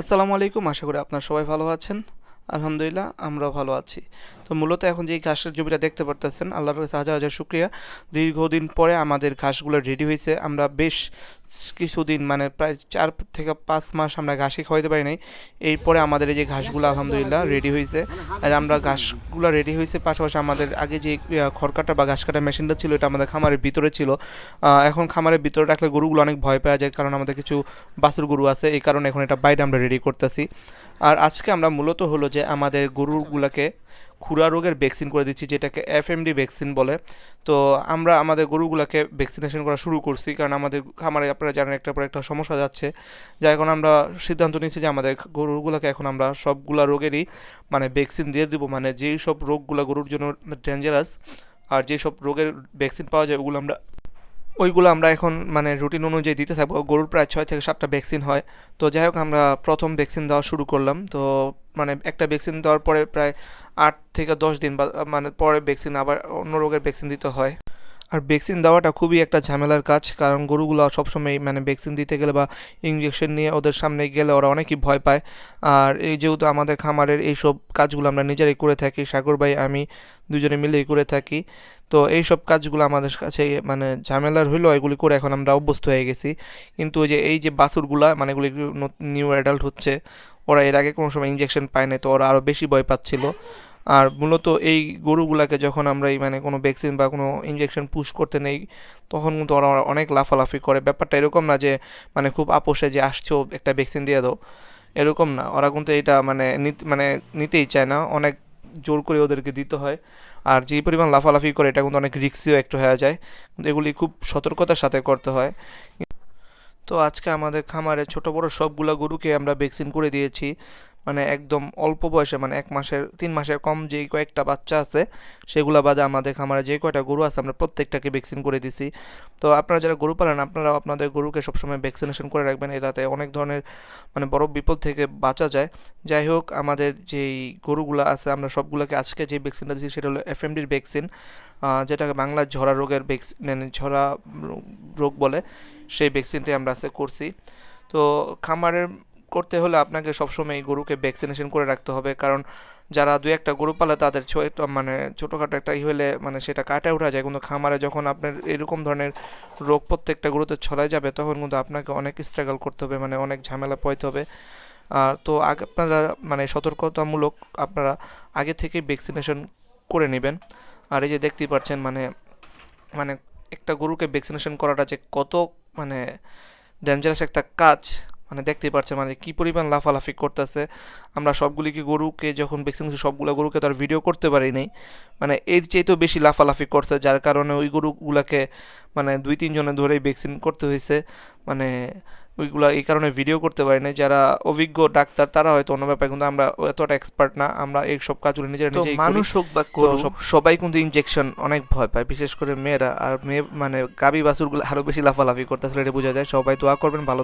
আসসালামু আলাইকুম আশা করি আপনারা সবাই ভালো আছেন। আলহামদুলিল্লাহ আমরা ভালো আছি। তো মূলত এখন যে ঘাসের জমিটা দেখতে পারতেছেন আল্লাহর কাছে হাজার হাজার শুক্রিয়া। দীর্ঘদিন পরে আমাদের ঘাসগুলো রেডি হয়েছে। আমরা বেশ কিছুদিন মানে প্রায় চার থেকে পাঁচ মাস আমরা ঘাসই খাওয়াইতে পারি নাই। এরপরে আমাদের এই যে ঘাসগুলো আলহামদুলিল্লাহ রেডি হয়েছে। আর আমরা ঘাসগুলো রেডি হয়েছে পাশাপাশি আমাদের আগে যে আহ, খড় কাটা বা ঘাস কাটার মেশিনটা ছিল এটা আমাদের খামারের ভিতরে ছিল। এখন খামারের ভিতরে রাখলে গরুগুলো অনেক ভয় পাওয়া যায় কারণ আমাদের কিছু বাছুর গরু আছে। এই কারণে এখন এটা বাইরে আমরা রেডি করতেছি। আর আজকে আমরা মূলত হলো যে আমাদের গরুগুলোকে খুরা রোগের ভ্যাকসিন করে দিচ্ছি, যেটাকে এফএমডি ভ্যাকসিন বলে। তো আমরা আমাদের গরুগুলোকে ভ্যাকসিনেশন করা শুরু করছি, কারণ আমাদের খামারে আপনারা জানেন একটা পর একটা সমস্যা যাচ্ছে। যা এখন আমরা সিদ্ধান্ত নিয়েছি যে আমাদের গরুগুলোকে এখন আমরা সবগুলা রোগেরই মানে ভ্যাকসিন দিয়ে দিব। মানে যেই সব রোগগুলো গরুর জন্য ডেঞ্জারাস আর যেই সব রোগের ভ্যাকসিন পাওয়া যায়, ওগুলো আমরা ওইগুলো আমরা এখন মানে রুটিন অনুযায়ী দিতে থাকব। গরুর প্রায় ছয় থেকে সাতটা ভ্যাকসিন হয়। তো যাই হোক, আমরা প্রথম ভ্যাকসিন দেওয়া শুরু করলাম। তো মানে একটা ভ্যাকসিন দেওয়ার পরে প্রায় আট থেকে দশ দিন বা মানে পরে ভ্যাকসিন আবার অন্য রোগের ভ্যাকসিন দিতে হয়। আর ভ্যাকসিন দেওয়াটা খুবই একটা ঝামেলার কাজ, কারণ গরুগুলো সবসময় মানে ভ্যাকসিন দিতে গেলে বা ইঞ্জেকশন নিয়ে ওদের সামনে গেলে ওরা অনেকই ভয় পায়। আর এই যেহেতু আমাদের খামারের এই সব কাজগুলো আমরা নিজেরাই করে থাকি, সাগর ভাই, আমি দুজনে মিলেই করে থাকি, তো এই সব কাজগুলো আমাদের কাছে মানে ঝামেলার হইলেও এগুলি করে এখন আমরা অভ্যস্ত হয়ে গেছি। কিন্তু ওই যে, এই যে বাছুরগুলা মানে এগুলি নিউ অ্যাডাল্ট হচ্ছে, ওরা এর আগে কোনো সময় ইঞ্জেকশন পায় না তো ওরা আরও বেশি ভয় পাচ্ছিল। আর মূলত এই গরুগুলাকে যখন আমরা এই মানে কোনো ভ্যাকসিন বা কোনো ইঞ্জেকশন পুশ করতে নেই, তখন কিন্তু ওরা অনেক লাফালাফি করে। ব্যাপারটা এরকম না যে মানে খুব আপোষে যে, আসছো, একটা ভ্যাকসিন দিয়ে দাও। এরকম না। ওরা কিন্তু এটা মানে মানে নিতেই চায় না। অনেক জোর করে ওদেরকে দিতে হয়। আর যে পরিমাণ লাফালাফি করে, এটা কিন্তু অনেক রিক্সিও একটু হয়ে যায়। কিন্তু এগুলি খুব সতর্কতার সাথে করতে হয়। তো আজকে আমাদের খামারে ছোট বড় সবগুলো গরুকে আমরা ভ্যাকসিন করে দিয়েছি। মানে একদম অল্প বয়সে মানে এক মাসের, তিন মাসের কম যেই কয়েকটা বাচ্চা আছে, সেগুলো বাদে আমাদের খামারে যে কয়টা গরু আছে, আমরা প্রত্যেকটাকে ভ্যাকসিন করে দিছি। তো আপনারা যারা গরু পালেন আপনারা আপনাদের গরুকে সবসময় ভ্যাকসিনেশন করে রাখবেন। এটাতে অনেক ধরনের মানে বড় বিপদ থেকে বাঁচা যায়। যাই হোক, আমাদের যেই গরুগুলো আছে, আমরা সবগুলোকে আজকে যে ভ্যাকসিনটা দিচ্ছি সেটা হলো এফএমডির ভ্যাকসিন। যেটাকে বাংলার ঝরা রোগের ভ্যাকসিন মানে ঝরা রোগ বলে, সেই ভ্যাকসিনটাই আমরা আজকে করছি। তো খামারের করতে হলে আপনাকে সবসময় এই গরুকে ভ্যাকসিনেশন করে রাখতে হবে। কারণ যারা দু একটা গরু পালে তাদের মানে ছোটোখাটো একটা ই হলে মানে সেটা কাটায় ওঠা যায়। কিন্তু খামারে যখন আপনার এরকম ধরনের রোগ প্রত্যেকটা গরুতে ছড়ায় যাবে, তখন কিন্তু আপনাকে অনেক স্ট্রাগল করতে হবে মানে অনেক ঝামেলা পোহাইতে হবে। আর তো আগে আপনারা মানে সতর্কতামূলক আপনারা আগে থেকেই ভ্যাকসিনেশন করে নেবেন। আর এই যে দেখতেই পাচ্ছেন মানে মানে একটা গরুকে ভ্যাকসিনেশন করাটা যে কত মানে ডেঞ্জারাস একটা কাজ মানে দেখতেই পাচ্ছেন মানে কি পরিমাণ লাফালাফি করতেছে। আমরা সবগুলিকে গরুকে যখন ভ্যাকসিন সবগুলো গরুকে তার ভিডিও করতে পারি নাই। মানে এর চেয়েতেও বেশি লাফালাফি করছে যার কারণে ওই গরুগুলাকে মানে দুই তিনজনে ধরেই ভ্যাকসিন করতে হয়েছে মানে ওইগুলা এই কারণে ভিডিও করতে পারি না যারা অভিজ্ঞ ডাক্তার তারা হয়তো অন্য ব্যাপারে কিন্তু আমরা এতটা এক্সপার্ট না। আমরা এই সব কাজগুলো নিজেরা নিজেই মানুষ হোক বা সবাই কিন্তু ইনজেকশন অনেক ভয় পায় বিশেষ করে মেয়েরা। আর মেয়ে মানে গাবি বাছুরগুলো আরও বেশি লাফালাফি করতেছিল এটা বোঝা যায়। সবাই দোয়া করবেন ভালো।